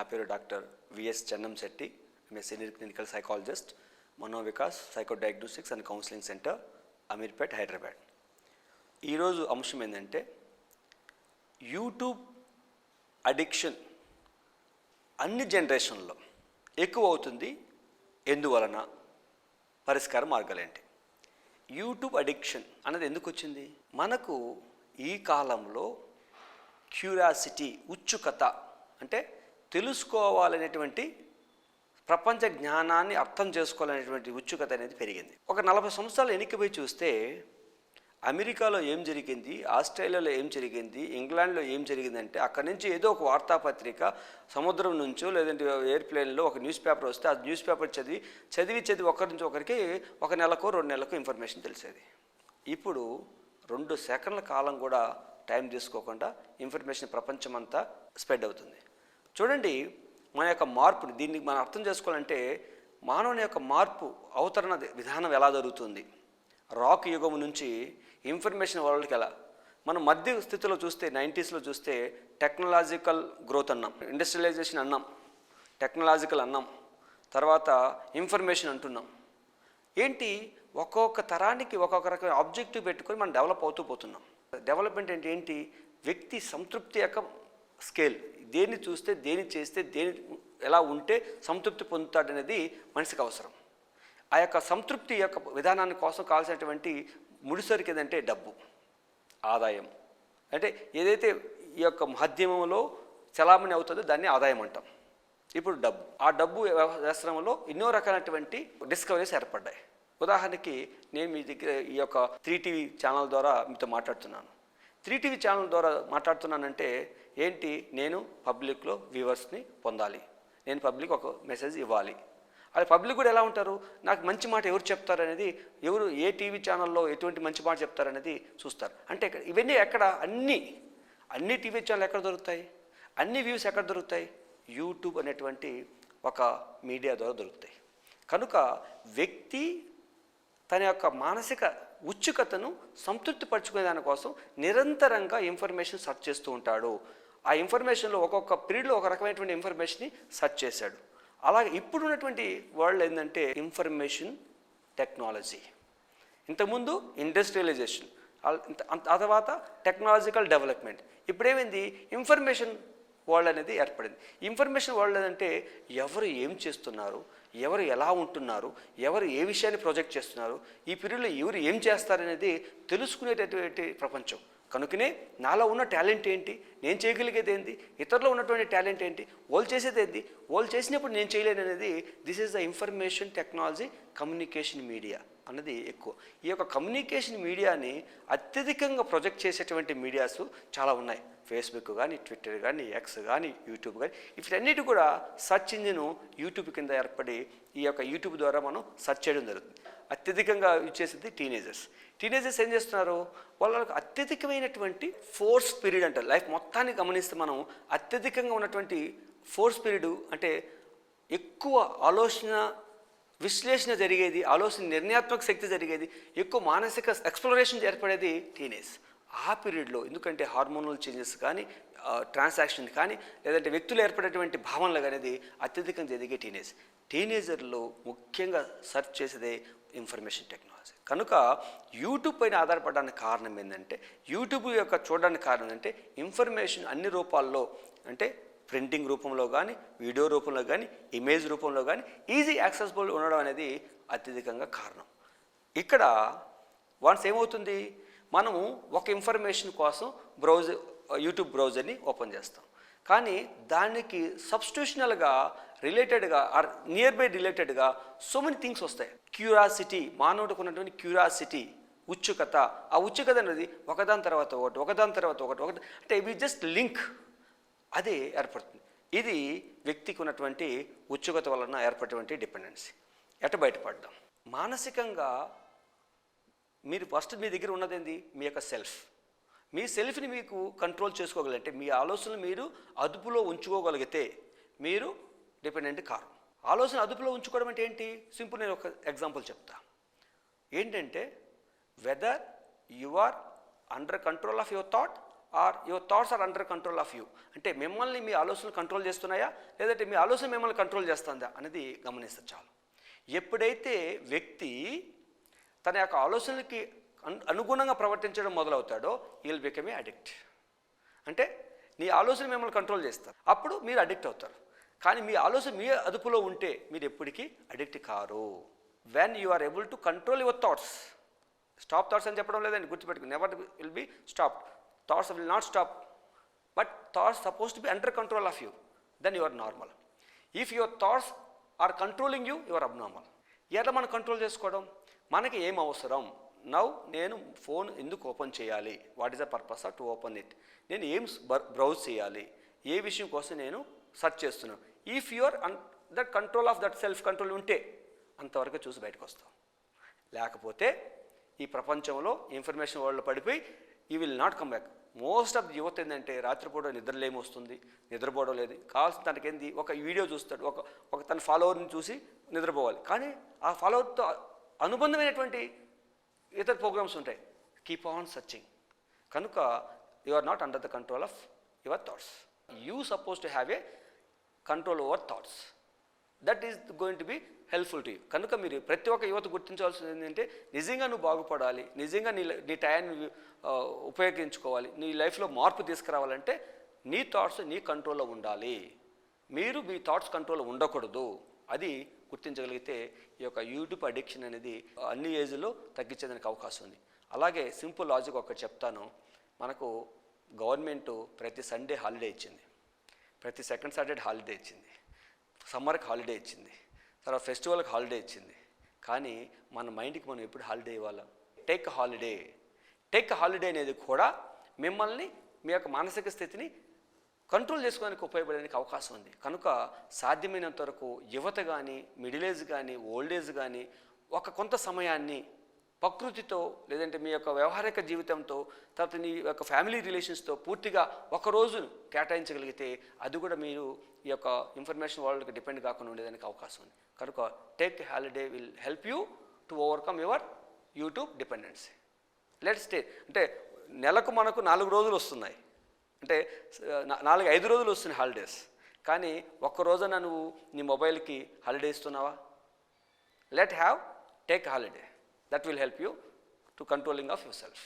నా పేరు doctor V S Chennam Shetty. I'm senior clinical psychologist Manovikas psycho diagnostics and counselling centre Ameerpet Hyderabad ఈరోజు అంశం ఏంటంటే YouTube addiction అన్ని జనరేషన్లో ఎక్కువ అవుతుంది ఎందువలన? పరిష్కార మార్గాలేంటి యూట్యూబ్ అడిక్షన్ అన్నది ఎందుకు వచ్చింది? మనకు ఈ కాలంలో క్యూరియాసిటీ ఉత్సుకత అంటే తెలుసుకోవాలనేటువంటి ప్రపంచ జ్ఞానాన్ని అర్థం చేసుకోవాలనేటువంటి ఉత్సుకత అనేది పెరిగింది. ఒక నలభై సంవత్సరాలు వెనక్కిపోయి చూస్తే అమెరికాలో ఏం జరిగింది ఆస్ట్రేలియాలో ఏం జరిగింది ఇంగ్లాండ్లో ఏం జరిగిందంటే అక్కడి నుంచి ఏదో ఒక వార్తాపత్రిక సముద్రం నుంచో లేదంటే ఎయిర్ప్లేన్లో ఒక న్యూస్ పేపర్ వస్తే ఆ న్యూస్ పేపర్ చదివి చదివి చదివి ఒకరి నుంచి ఒకరికి ఒక నెలకు రెండు నెలలకు ఇన్ఫర్మేషన్ తెలిసేది. ఇప్పుడు రెండు సెకండ్ల కాలం కూడా టైం తీసుకోకుండా ఇన్ఫర్మేషన్ ప్రపంచమంతా స్ప్రెడ్ అవుతుంది. చూడండి మన యొక్క మార్పుని దీన్ని మనం అర్థం చేసుకోవాలంటే మానవుని యొక్క మార్పు అవతరణ విధానం ఎలా జరుగుతుంది? రాక్ యుగం నుంచి ఇన్ఫర్మేషన్ వరల్డ్కి ఎలా? మనం మధ్య స్థితిలో చూస్తే నైంటీస్లో చూస్తే టెక్నాలజికల్ గ్రోత్ అన్నాం ఇండస్ట్రియలైజేషన్ అన్నాం టెక్నాలజికల్ అన్నాం తర్వాత ఇన్ఫర్మేషన్ అంటున్నాం. ఏంటి? ఒక్కొక్క తరానికి ఒక్కొక్క రకమైన ఆబ్జెక్టివ్ పెట్టుకొని మనం డెవలప్ అవుతూ పోతున్నాం. డెవలప్మెంట్ అంటే ఏంటి? వ్యక్తి సంతృప్తి యొక్క స్కేల్. దేన్ని చూస్తే దేని చేస్తే దేని ఎలా ఉంటే సంతృప్తి పొందుతాడనేది మనిషికి అవసరం. ఆ యొక్క సంతృప్తి యొక్క విధానాన్ని కోసం కావాల్సినటువంటి ముడిసరికి ఏదంటే డబ్బు ఆదాయం. అంటే ఏదైతే ఈ యొక్క మాధ్యమంలో చలామణి అవుతుందో దాన్ని ఆదాయం అంటాం. ఇప్పుడు డబ్బు. ఆ డబ్బు వ్యవస్థలో ఎన్నో రకాలైనటువంటి డిస్కవరీస్ ఏర్పడ్డాయి. ఉదాహరణకి నేను మీ దగ్గర ఈ యొక్క త్రీ టీవీ ఛానల్ ద్వారా మీతో మాట్లాడుతున్నాను. త్రీ టీవీ ఛానల్ ద్వారా మాట్లాడుతున్నానంటే ఏంటి? నేను పబ్లిక్లో వ్యూవర్స్ని పొందాలి. నేను పబ్లిక్ ఒక మెసేజ్ ఇవ్వాలి. అలా పబ్లిక్ కూడా ఎలా ఉంటారు? నాకు మంచి మాట ఎవరు చెప్తారనేది ఎవరు ఏ టీవీ ఛానల్లో ఎటువంటి మంచి మాట చెప్తారనేది చూస్తారు. అంటే ఇక్కడ- ఇవన్నీ ఎక్కడ? అన్ని అన్ని టీవీ ఛానల్ ఎక్కడ దొరుకుతాయి? అన్ని వ్యూస్ ఎక్కడ దొరుకుతాయి? యూట్యూబ్ అనేటువంటి ఒక మీడియా ద్వారా దొరుకుతాయి. కనుక వ్యక్తి తన యొక్క మానసిక ఉత్సుకతను సంతృప్తిపరచుకునే దానికోసం నిరంతరంగా ఇన్ఫర్మేషన్ సెర్చ్ చేస్తూ ఉంటాడు. ఆ ఇన్ఫర్మేషన్లో ఒక్కొక్క పీరియడ్లో ఒక రకమైనటువంటి ఇన్ఫర్మేషన్ని సెర్చ్ చేశాడు. అలాగే ఇప్పుడున్నటువంటి వరల్డ్ ఏంటంటే ఇన్ఫర్మేషన్ టెక్నాలజీ ఇంతకుముందు ఇండస్ట్రియలైజేషన్ ఆ తర్వాత టెక్నాలజికల్ డెవలప్మెంట్ ఇప్పుడేమైంది? ఇన్ఫర్మేషన్ వరల్డ్ అనేది ఏర్పడింది. ఇన్ఫర్మేషన్ వరల్డ్ అంటే ఎవరు ఏం చేస్తున్నారు? ఎవరు ఎలా ఉంటున్నారు ఎవరు ఏ విషయాన్ని ప్రొజెక్ట్ చేస్తున్నారు ఈ పీరియడ్లో ఎవరు ఏం చేస్తారనేది తెలుసుకునేటటువంటి ప్రపంచం. కనుకనే నాలో ఉన్న టాలెంట్ ఏంటి? నేను చేయగలిగేది ఏంటి ఇతరులో ఉన్నటువంటి టాలెంట్ ఏంటి? వాళ్ళు చేసేది ఏంటి వాళ్ళు చేసినప్పుడు నేను చేయలేను అనేది this is the information technology communication media అన్నది ఎక్కువ. ఈ యొక్క కమ్యూనికేషన్ మీడియాని అత్యధికంగా ప్రొజెక్ట్ చేసేటువంటి మీడియాస్ చాలా ఉన్నాయి. ఫేస్బుక్ కానీ ట్విట్టర్ కానీ ఎక్స్ కానీ యూట్యూబ్ కానీ వీటన్నిటి కూడా సెర్చ్ ఇంజిన్ యూట్యూబ్ కింద ఏర్పడి ఈ యొక్క యూట్యూబ్ ద్వారా మనం సెర్చ్ చేయడం జరుగుతుంది. అత్యధికంగా యూజ్ చేసేది టీనేజర్స్ టీనేజర్స్ ఏం చేస్తున్నారు? వాళ్ళకి అత్యధికమైనటువంటి ఫోర్స్ పీరియడ్ అంటారు లైఫ్ మొత్తాన్ని గమనిస్తే మనం అత్యధికంగా ఉన్నటువంటి ఫోర్స్ పీరియడ్ అంటే ఎక్కువ ఆలోచన విశ్లేషణ జరిగేది ఆలోచన నిర్ణయాత్మక శక్తి జరిగేది ఎక్కువ మానసిక ఎక్స్ప్లోరేషన్ ఏర్పడేది టీనేజ్ ఆ పీరియడ్లో ఎందుకంటే హార్మోనల్ చేంజెస్ కానీ ట్రాన్సాక్షన్ కానీ లేదంటే వ్యక్తులు ఏర్పడేటువంటి భావనలు అనేది అత్యధికంగా జరిగే టీనేజ్ టీనేజర్లో ముఖ్యంగా సెర్చ్ చేసేదే ఇన్ఫర్మేషన్ టెక్నాలజీ కనుక యూట్యూబ్ పైన ఆధారపడడానికి కారణం ఏంటంటే యూట్యూబ్ యొక్క చూడడానికి కారణం ఏంటంటే ఇన్ఫర్మేషన్ అన్ని రూపాల్లో అంటే ప్రింటింగ్ రూపంలో కానీ వీడియో రూపంలో కానీ ఇమేజ్ రూపంలో కానీ ఈజీ యాక్సెసిబుల్ ఉండడం అనేది అత్యధికంగా కారణం. ఇక్కడ వన్స్ ఏమవుతుంది? మనము ఒక ఇన్ఫర్మేషన్ కోసం బ్రౌజ్ యూట్యూబ్ బ్రౌజర్ని ఓపెన్ చేస్తాం. కానీ దానికి సబ్స్టిట్యూషనల్గా రిలేటెడ్గా ఆర్ నియర్ బై రిలేటెడ్గా సో మెనీ థింగ్స్ వస్తాయి. క్యూరాసిటీ మానవుడికి ఉన్నటువంటి క్యూరాసిటీ ఉత్సుకత ఆ ఉత్సుకత అనేది ఒకదాని తర్వాత ఒకటి ఒకదాని తర్వాత ఒకటి ఒకటి అంటే ఇవి జస్ట్ లింక్. అది ఏర్పడుతుంది. ఇది వ్యక్తికి ఉన్నటువంటి ఉత్సుకత వలన ఏర్పడేటువంటి డిపెండెన్సీ. ఎట బయటపడడం మానసికంగా మీరు ఫస్ట్ మీ దగ్గర ఉన్నదేంది మీ యొక్క సెల్ఫ్. మీ సెల్ఫ్ని మీకు కంట్రోల్ చేసుకోగలిగితే మీ ఆలోచనలు మీరు అదుపులో ఉంచుకోగలిగితే మీరు డిపెండెంట్ కారు. ఆలోచన అదుపులో ఉంచుకోవడం అంటే ఏంటి? సింపుల్ నేను ఒక ఎగ్జాంపుల్ చెప్తా. ఏంటంటే whether you are under control of your thought or your thoughts are under control of you అంటే మిమ్మల్ని మీ ఆలోచనలు కంట్రోల్ చేస్తున్నాయా? లేదంటే మీ ఆలోచన మిమ్మల్ని కంట్రోల్ చేస్తుందా? అనేది గమనిస్తే చాలు. ఎప్పుడైతే వ్యక్తి తన యొక్క ఆలోచనలకి అనుగుణంగా ప్రవర్తించడం మొదలవుతాడో విల్ బికమ్ ఏ అడిక్ట్ అంటే నీ ఆలోచన మిమ్మల్ని కంట్రోల్ చేస్తారు. అప్పుడు మీరు అడిక్ట్ అవుతారు. కానీ మీ ఆలోచన మీ అదుపులో ఉంటే మీరు ఎప్పటికీ addict car. When you are able to control your thoughts stop thoughts అని చెప్పడం లేదండి గుర్తుపెట్టుకుని never will be stop thoughts will not stop but thoughts suppose to be under control of you then you are normal if your thoughts are controlling you your abnormal ఎట్లా మనం control చేసుకోవడం మనకి ఏం అవసరం? నవ్ నేను phone ఎందుకు open చేయాలి? What is the purpose to open it నేను ఏం బ్రౌజ్ చేయాలి? ఏ విషయం కోసం నేను సెర్చ్ చేస్తున్నాను if your in that control of that self control ఉంటే అంతవరకు చూసి బయటకు వస్తాం లేకపోతే ఈ ప్రపంచంలో ఇన్ఫర్మేషన్ వరల్డ్ పడిపోయి ఈ will not come back most of the యువత ఏంటంటే రాత్రిపూట నిద్రలేమి వస్తుంది నిద్రపోవడం లేదు. కావాల్సిన తనకేంది? ఒక వీడియో చూస్తాడు ఒక ఒక తన ఫాలోవర్ని చూసి నిద్రపోవాలి. కానీ ఆ ఫాలోవర్తో అనుబంధమైనటువంటి ఇతర ప్రోగ్రామ్స్ ఉంటాయి. కీప్ ఆన్ సర్చింగ్ కనుక you are not under the control of your thoughts you suppose to have a control over thoughts that is going to be helpful to you కనుక మీరు ప్రతి ఒక్క యువత గుర్తించవలసింది ఏంటంటే నిజంగా నువ్వు బాగుపడాలి నిజంగా నీ నీ టయాన్ని ఉపయోగించుకోవాలి నీ లైఫ్లో మార్పు తీసుకురావాలంటే నీ థాట్స్ నీ కంట్రోల్లో ఉండాలి. మీరు మీ థాట్స్ కంట్రోల్లో ఉండకూడదు. అది గుర్తించగలిగితే ఈ యొక్క యూట్యూబ్ అడిక్షన్ అనేది అన్ని ఏజ్లో తగ్గించేదానికి అవకాశం ఉంది. అలాగే సింపుల్ లాజిక్ ఒకటి చెప్తాను. మనకు గవర్నమెంట్ ప్రతి సండే హాలిడే ఇచ్చింది. ప్రతి సెకండ్ సాటర్డే హాలిడే ఇచ్చింది. సమ్మర్కి హాలిడే ఇచ్చింది. తర్వాత ఫెస్టివల్కి హాలిడే ఇచ్చింది. కానీ మన మైండ్కి మనం ఎప్పుడు హాలిడే ఇవ్వాలా? Take holiday. టేక్ హాలిడే అనేది కూడా మిమ్మల్ని మీ యొక్క మానసిక స్థితిని కంట్రోల్ చేసుకోవడానికి ఉపయోగపడడానికి అవకాశం ఉంది. కనుక సాధ్యమైనంత వరకు యువత కానీ మిడిల్ ఏజ్ కానీ ఓల్డ్ ఏజ్ కానీ ఒక కొంత సమయాన్ని ప్రకృతితో లేదంటే మీ యొక్క వ్యవహారిక జీవితంతో తర్వాత మీ యొక్క ఫ్యామిలీ రిలేషన్స్తో పూర్తిగా ఒక రోజును కేటాయించగలిగితే అది కూడా మీరు ఈ యొక్క ఇన్ఫర్మేషన్ వరల్డ్కి డిపెండ్ కాకుండా ఉండేదానికి అవకాశం ఉంది. కనుక take holiday will help you to overcome your YouTube dependency. Let stay అంటే నెలకు మనకు నాలుగు రోజులు వస్తున్నాయి. అంటే నాలుగు ఐదు రోజులు వస్తున్నాయి హాలిడేస్ కానీ ఒక్క రోజున నువ్వు నీ మొబైల్కి హాలిడే ఇస్తున్నావా? Let have take holiday that will help you to controlling of your self